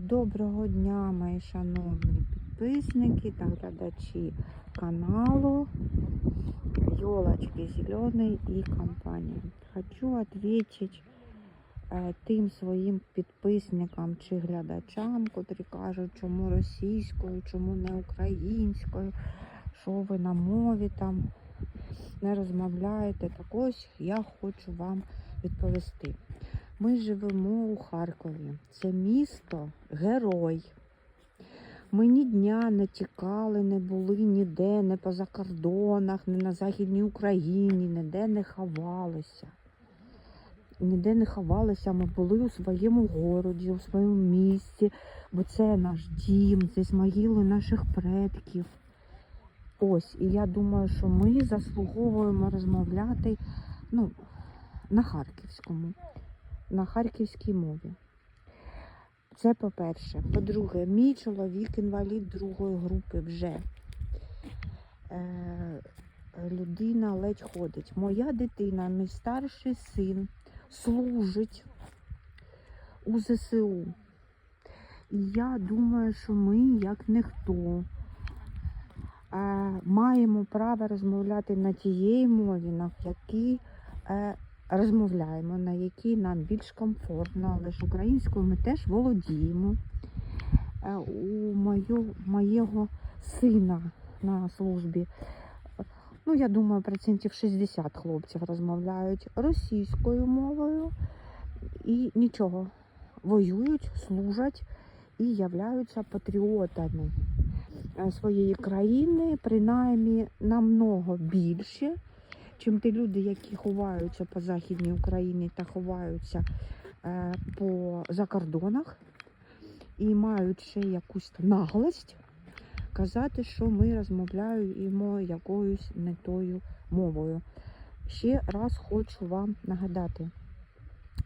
Доброго дня, мої шановні підписники та глядачі каналу Елочки Зеленой и компании. Хочу ответить е, тим своїм підписникам чи глядачам, котрі кажуть, чому російською, чому не українською, що ви на мові там не розмовляєте. Так ось я хочу вам відповісти. Ми живемо у Харкові. Це місто герой. Ми ні дня не тікали, не були ніде, не поза кордонах, не на Західній Україні, ніде не ховалися. Ніде не ховалися, ми були у своєму городі, у своєму місті, бо це наш дім, це могили наших предків. Ось, і я думаю, що ми заслуговуємо розмовляти ну, на харківському на харківській мові. Це по-перше. По-друге, мій чоловік інвалід другої групи вже. Е, людина ледь ходить. Моя дитина, мій старший син, служить у ЗСУ. І я думаю, що ми, як ніхто, е, маємо право розмовляти на тієї мові, на якій е, розмовляємо, на якій нам більш комфортно, але ж українською ми теж володіємо. Е, У мою, моєго сина на службі, ну я думаю, процентів 60 хлопців розмовляють російською мовою і нічого. Воюють, служать і являються патріотами е, своєї країни, принаймні намного більше, чим ті люди, які ховаються по Західній Україні та ховаються е, по закордонах і мають ще якусь наглость казати, що ми розмовляємо якоюсь не тою мовою. Ще раз хочу вам нагадати,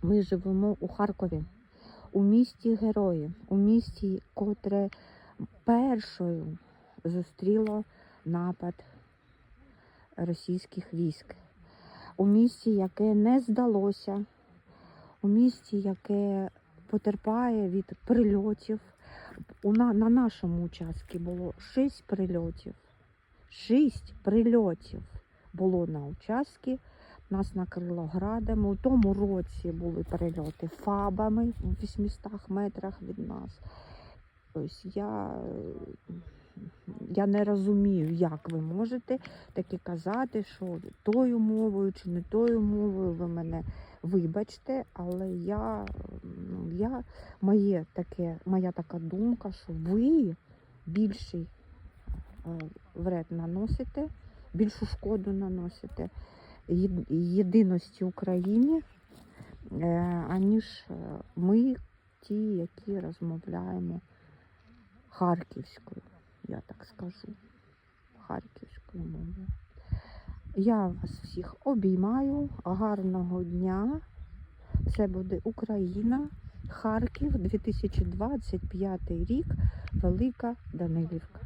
ми живемо у Харкові, у місті Герої, у місті, котре першою зустріло напад російських військ, у місті, яке не здалося, у місті, яке потерпає від прильотів. У на, на нашому участку було 6 прильотів. 6 прильотів було на участку. Нас накрило градами. У тому році були прильоти фабами в 800 метрах від нас. Ось я, я не розумію, як ви можете таки казати, що тою мовою чи не тою мовою ви мене вибачте, але я, ну, я моє таке, моя така думка, що ви більший е, вред наносите, більшу шкоду наносите єдиності Україні, е, аніж е, ми, ті, які розмовляємо харківською, я так скажу, харківською мовою. Я вас всіх обіймаю. Гарного дня. Це буде Україна, Харків, 2025 рік, Велика Данилівка.